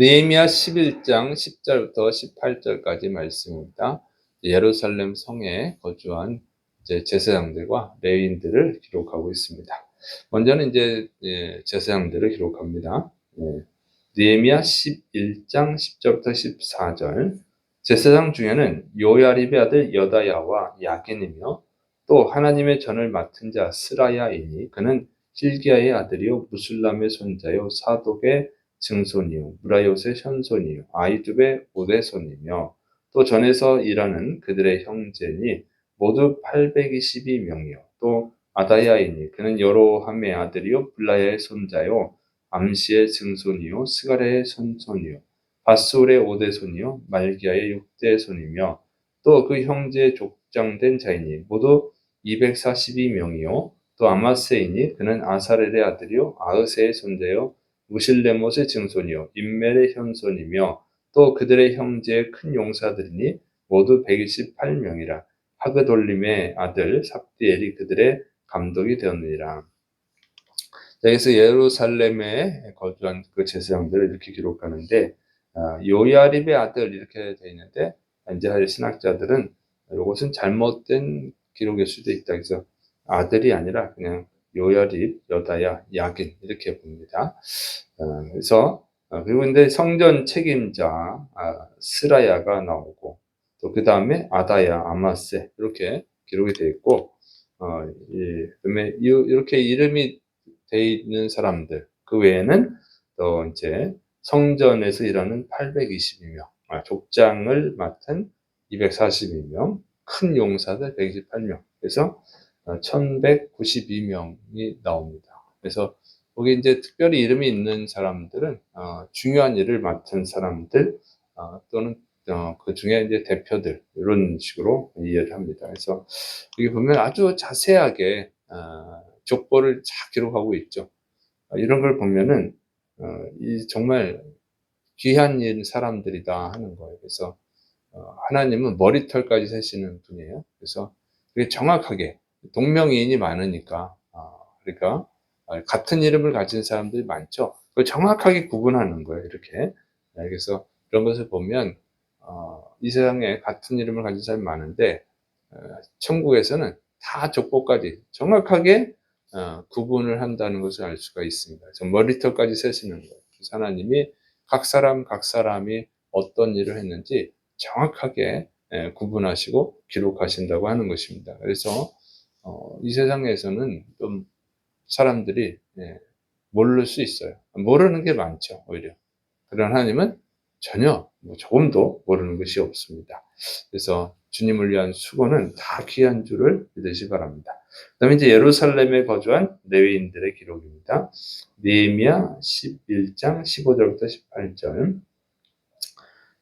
느헤미야 11장 10절부터 18절까지 말씀입니다. 예루살렘 성에 거주한 제사장들과 레위인들을 기록하고 있습니다. 먼저는 이제 예, 제사장들을 기록합니다. 예, 느헤미야 11장 10절부터 14절 제사장 중에는 요야립의 아들 여다야와 야긴이며 또 하나님의 전을 맡은 자 스라야이니 그는 힐기야의 아들이요 무술람의 손자요 사독의 증손이요 무라요의 현손이요 아이두의 오대손이며 또 전에서 일하는 그들의 형제니 모두 822명이요. 또 아다야이니 그는 여로함의 아들이요 블라야의 손자요 암시의 증손이요 스가랴의 손손이요 바솔의 오대손이요 말기야의 육대손이며 또 그 형제 족장된 자이니 모두 242명이요. 또 아마세이니 그는 아사렐의 아들이요 아흐세의 손자요 무실레못의 증손이요 인멜의 현손이며 또 그들의 형제의 큰 용사들이니 모두 128명이라 하그돌림의 아들 삽디엘이 그들의 감독이 되었느니라. 자, 여기서 예루살렘에 거주한 그 제사장들을 이렇게 기록하는데 아, 요야립의 아들 이렇게 되어 있는데 이제 신학자들은 이것은 잘못된 기록일 수도 있다. 그래서 아들이 아니라 그냥 요야립, 여다야, 야긴 이렇게 봅니다. 어, 그래서 어, 그리고 근데 성전 책임자 아, 스라야가 나오고 또 그 다음에 아다야, 아마세 이렇게 기록이 되어 있고 어, 이, 그다음에 이- 이렇게 이름이 되어 있는 사람들 그 외에는 또 이제 성전에서 일하는 822명, 아, 족장을 맡은 242명, 큰 용사들 128명, 그래서 1192명이 나옵니다. 그래서 거기 이제 특별히 이름이 있는 사람들은 어, 중요한 일을 맡은 사람들 어, 또는 어, 그 중에 이제 대표들 이런 식으로 이해를 합니다. 그래서 여기 보면 아주 자세하게 어, 족보를 잘 기록하고 있죠. 어, 이런 걸 보면은 어, 이 정말 귀한 일 사람들이다 하는 거예요. 그래서 어, 하나님은 머리털까지 세시는 분이에요. 그래서 정확하게 동명이인이 많으니까 어, 그러니까 어, 같은 이름을 가진 사람들이 많죠. 그걸 정확하게 구분하는 거예요. 이렇게 네, 그래서 그런 것을 보면 어, 이 세상에 같은 이름을 가진 사람이 많은데 어, 천국에서는 다 족보까지 정확하게 어, 구분을 한다는 것을 알 수가 있습니다. 머리털까지 세시는 거예요. 그래서 하나님이 각 사람 각 사람이 어떤 일을 했는지 정확하게 예, 구분하시고 기록하신다고 하는 것입니다. 그래서 어, 이 세상에서는 좀 사람들이 예, 모를 수 있어요. 모르는 게 많죠, 오히려. 그러나 하나님은 전혀 뭐 조금도 모르는 것이 없습니다. 그래서 주님을 위한 수고는 다 귀한 줄을 믿으시 바랍니다. 그 다음에 이제 예루살렘에 거주한 레위인들의 기록입니다. 느헤미야 11장 15절부터 18절.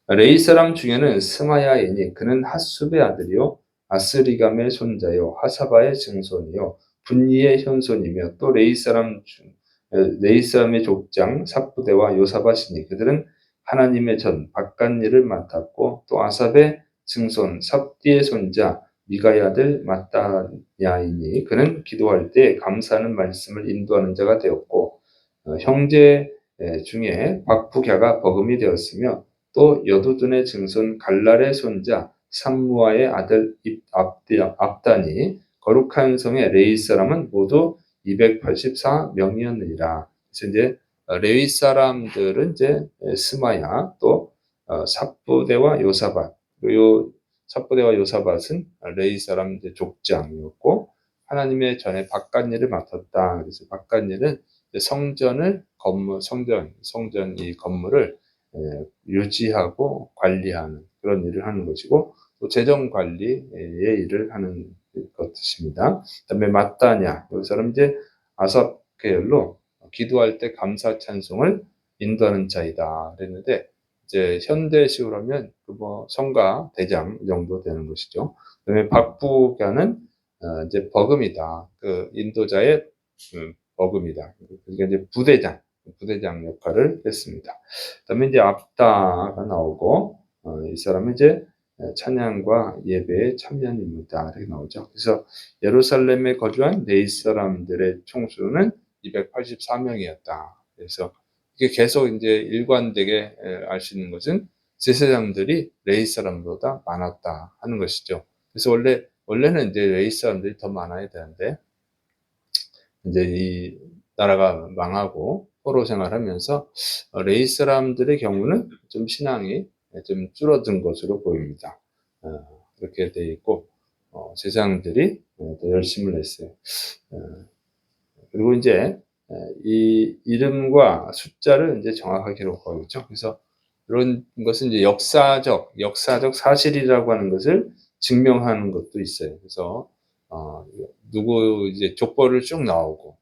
레이 사람 중에는 스마야이니 그는 핫숲의 아들이요 아스리감의 손자요 하사바의 증손이요 분리의 현손이며 또 레이 사람 중 레이 사람의 족장 삽부대와 요사바시니 그들은 하나님의 전 바깥일을 맡았고 또 아삽의 증손 삽디의 손자 미가의 아들 마따야이니 그는 기도할 때 감사하는 말씀을 인도하는 자가 되었고 어, 형제 에, 중에 박부갸가 버금이 되었으며 또 여두둔의 증손 갈랄의 손자 삼무아의 아들 입- 압디- 압단이 거룩한 성의 레이 사람은 모두 284명이었느니라. 그래서 이제 어, 레위 사람들은 이제 스마야 또 어, 삽부대와 요사밭 요 삽부대와 요사밭은 레이 사람 이제 족장이었고 하나님의 전에 바깥 일을 맡았다. 그래서 바깥 일은 이제 성전을 건물 성전 성전 이 건물을 예, 유지하고 관리하는 그런 일을 하는 것이고 또 재정 관리의 일을 하는 것입니다. 그다음에 이 사람 이제 아삽 계열로 기도할 때 감사 찬송을 인도하는 자이다 그랬는데 이제 현대식으로 하면 그뭐 성가 대장 정도 되는 것이죠. 그다음에 박부가는 어, 이제 버금이다. 그 인도자의 음, 버금이다. 그러니까 이제 부대장 부대장 역할을 했습니다. 그다음에 이제 압다가 나오고 어, 이 사람은 이제 찬양과 예배에 인물이다 이렇게 나오죠. 그래서 예루살렘에 거주한 네이 사람들의 총수는 284명이었다. 그래서 이게 계속 이제 일관되게 알 수 있는 것은 제사장들이 레이 사람보다 많았다 하는 것이죠. 그래서 원래 원래는 이제 레이 사람들이 더 많아야 되는데 이제 이 나라가 망하고 포로 생활하면서 레이 사람들의 경우는 좀 신앙이 좀 줄어든 것으로 보입니다. 어, 그렇게 돼 있고 어, 제사장들이 더 열심을 냈어요. 어, 그리고 이제 이 이름과 숫자를 이제 정확하게 기록하고 있죠. 그래서 이런 것은 이제 역사적, 역사적 사실이라고 하는 것을 증명하는 것도 있어요. 그래서, 어, 누구 이제 족보를 쭉 나오고,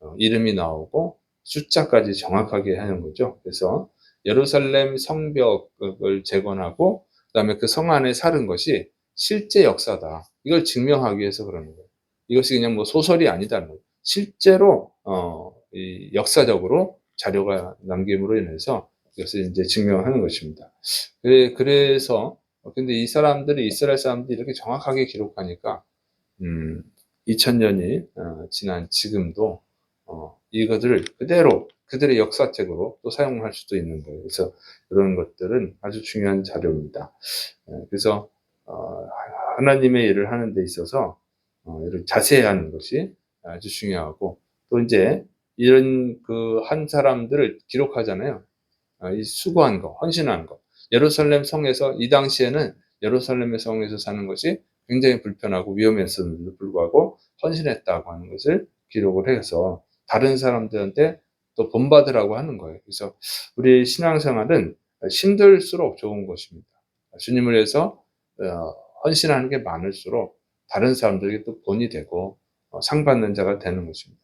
어, 이름이 나오고, 숫자까지 정확하게 하는 거죠. 그래서 예루살렘 성벽을 재건하고, 그 다음에 그 성 안에 사는 것이 실제 역사다. 이걸 증명하기 위해서 그러는 거예요. 이것이 그냥 뭐 소설이 아니다는 거예요. 실제로, 어, 이 역사적으로 자료가 남김으로 인해서 이것을 이제 증명하는 것입니다. 그래, 그래서, 근데 이 사람들이, 이스라엘 사람들이 이렇게 정확하게 기록하니까, 음, 2000년이 어, 지난 지금도, 어, 이것들을 그대로, 그들의 역사책으로 또 사용할 수도 있는 거예요. 그래서 이런 것들은 아주 중요한 자료입니다. 어, 그래서, 어, 하나님의 일을 하는 데 있어서, 어, 이런 자세히 하는 것이 아주 중요하고, 또 이제 이런 그 한 사람들을 기록하잖아요. 아, 이 수고한 거, 헌신한 거. 예루살렘 성에서 이 당시에는 예루살렘의 성에서 사는 것이 굉장히 불편하고 위험했었는데도 불구하고 헌신했다고 하는 것을 기록을 해서 다른 사람들한테 또 본받으라고 하는 거예요. 그래서 우리 신앙생활은 힘들수록 좋은 것입니다. 주님을 위해서 어, 헌신하는 게 많을수록 다른 사람들에게 또 본이 되고 어, 상 받는 자가 되는 것입니다.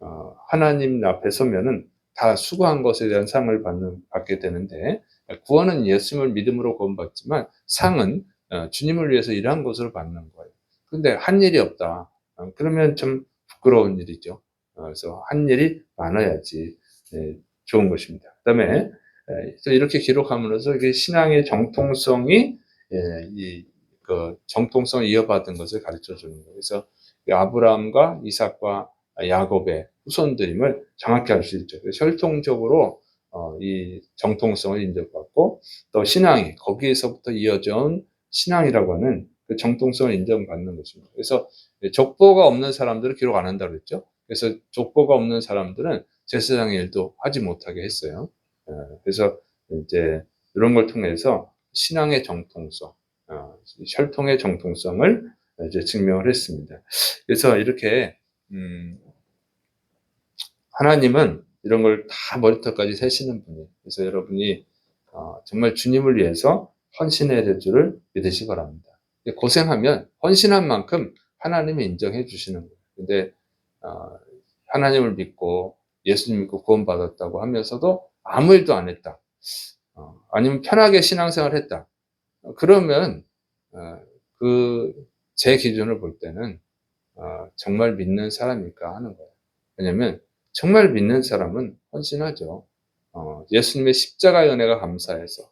어, 하나님 앞에 서면은 다 수고한 것에 대한 상을 받는, 받게 되는데 구원은 예수님을 믿음으로 구원받지만 상은 어, 주님을 위해서 일한 것으로 받는 거예요. 근데 한 일이 없다. 어, 그러면 좀 부끄러운 일이죠. 어, 그래서 한 일이 많아야지 네, 좋은 것입니다. 그 다음에 이렇게 기록함으로써 이게 신앙의 정통성이 예, 이그 정통성을 이어받은 것을 가르쳐 주는 거예요. 그래서 아브라함과 이삭과 야곱의 후손들임을 정확히 알 수 있죠. 혈통적으로 어, 이 정통성을 인정받고 또 신앙이 거기에서부터 이어져 온 신앙이라고 하는 그 정통성을 인정받는 것입니다. 그래서 족보가 없는 사람들은 기록 안 한다고 했죠. 그래서 족보가 없는 사람들은 제사장의 일도 하지 못하게 했어요. 어, 그래서 이제 이런 걸 통해서 신앙의 정통성, 어, 혈통의 정통성을 이제 증명을 했습니다. 그래서 이렇게 음, 하나님은 이런 걸 다 머리털까지 세시는 분이에요. 그래서 여러분이 어, 정말 주님을 위해서 헌신해야 될 줄을 믿으시 기 바랍니다. 고생하면 헌신한 만큼 하나님이 인정해 주시는 거예요. 근데 어, 하나님을 믿고 예수님 믿고 구원받았다고 하면서도 아무 일도 안 했다. 어, 아니면 편하게 신앙생활 했다. 그러면 어, 그제 기준을 볼 때는 어, 정말 믿는 사람일까 하는 거예요. 왜냐면 정말 믿는 사람은 헌신하죠. 어, 예수님의 십자가의 은혜가 감사해서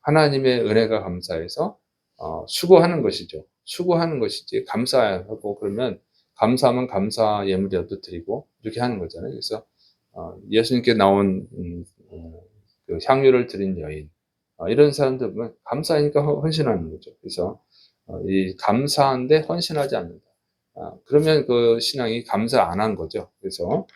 하나님의 은혜가 감사해서 어, 수고하는 것이죠. 수고하는 것이지 감사하고 그러면 감사하면 감사 예물이라도 드리고 이렇게 하는 거잖아요. 그래서 어, 예수님께 나온 음, 어, 그 향유를 드린 여인 어, 이런 사람들 은 감사하니까 헌신하는 거죠. 그래서 어, 이 감사한데 헌신하지 않는다. 아, 그러면 그 신앙이 감사 안 한 거죠. 그래서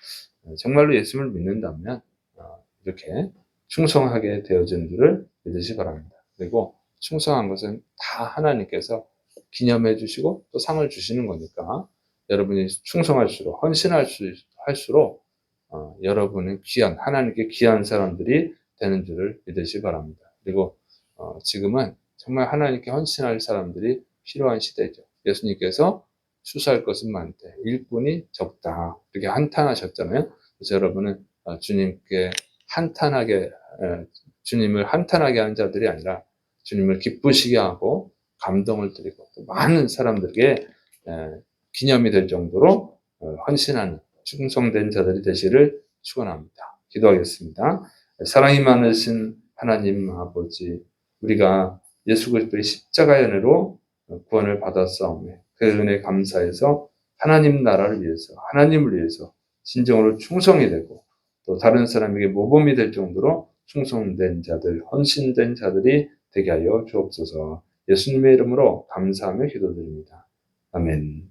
정말로 예수님을 믿는다면 어, 이렇게 충성하게 되어진 줄을 믿으시 기 바랍니다. 그리고 충성한 것은 다 하나님께서 기념해 주시고 또 상을 주시는 거니까 여러분이 충성할수록 헌신할수록 어, 여러분은 귀한 하나님께 귀한 사람들이 되는 줄을 믿으시 기 바랍니다. 그리고 어, 지금은 정말 하나님께 헌신할 사람들이 필요한 시대죠. 예수님께서 수사할 것은 많대. 일꾼이 적다. 이렇게 한탄하셨잖아요. 그래서 여러분은 어, 주님께 한탄하게, 주님을 한탄하게 하는 자들이 아니라 주님을 기쁘시게 하고 감동을 드리고 또 많은 사람들에게 기념이 될 정도로 어, 헌신하는 충성된 자들이 되시를 축원합니다. 기도하겠습니다. 사랑이 많으신 하나님 아버지, 우리가 예수 그리스도의 십자가의 은혜로 구원을 받았사오며 그 은혜 감사해서 하나님 나라를 위해서 하나님을 위해서 진정으로 충성이 되고 또 다른 사람에게 모범이 될 정도로 충성된 자들, 헌신된 자들이 되게 하여 주옵소서. 예수님의 이름으로 감사하며 기도드립니다. 아멘.